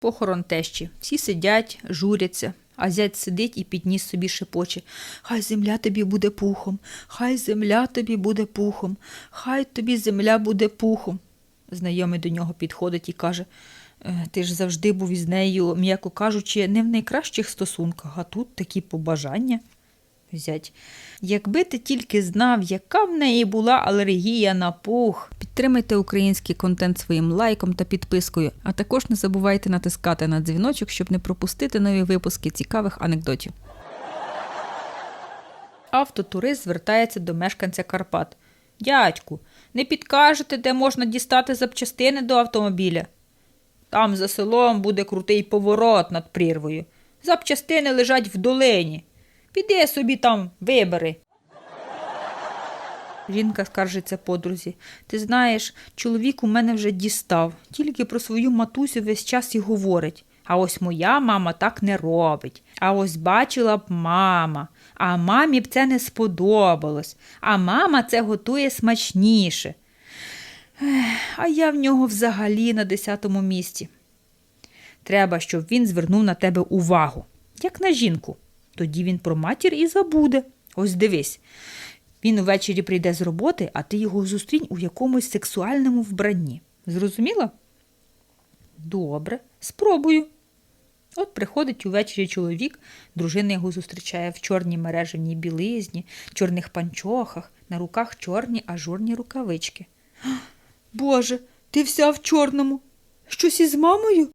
Похорон тещі. Всі сидять, журяться, а зять сидить і підніс собі шепоче. Хай земля тобі буде пухом, хай земля тобі буде пухом, хай тобі земля буде пухом. Знайомий до нього підходить і каже: «Е, Ти ж завжди був із нею, м'яко кажучи, не в найкращих стосунках, а тут такі побажання. Зять. Якби ти тільки знав, яка в неї була алергія на пух. Підтримайте український контент своїм лайком та підпискою, а також не забувайте натискати на дзвіночок, щоб не пропустити нові випуски цікавих анекдотів. Автотурист звертається до мешканця Карпат. Дядьку, не підкажете, де можна дістати запчастини до автомобіля? Там за селом буде крутий поворот над прірвою. Запчастини лежать в долині. Піди собі там, вибери. Жінка скаржиться подрузі. Ти знаєш, чоловік у мене вже дістав, тільки про свою матусю весь час і говорить. А ось моя мама так не робить. А ось бачила б мама. А мамі б це не сподобалось. А мама це готує смачніше. А я в нього взагалі на десятому місці. Треба, щоб він звернув на тебе увагу, як на жінку. Тоді він про матір і забуде. Ось дивись. Він увечері прийде з роботи, а ти його зустрінь у якомусь сексуальному вбранні. Зрозуміла? Добре, спробую. От приходить увечері чоловік, дружина його зустрічає в чорній мережевній білизні, чорних панчохах, на руках чорні ажурні рукавички. Боже, ти вся в чорному. Щось із мамою?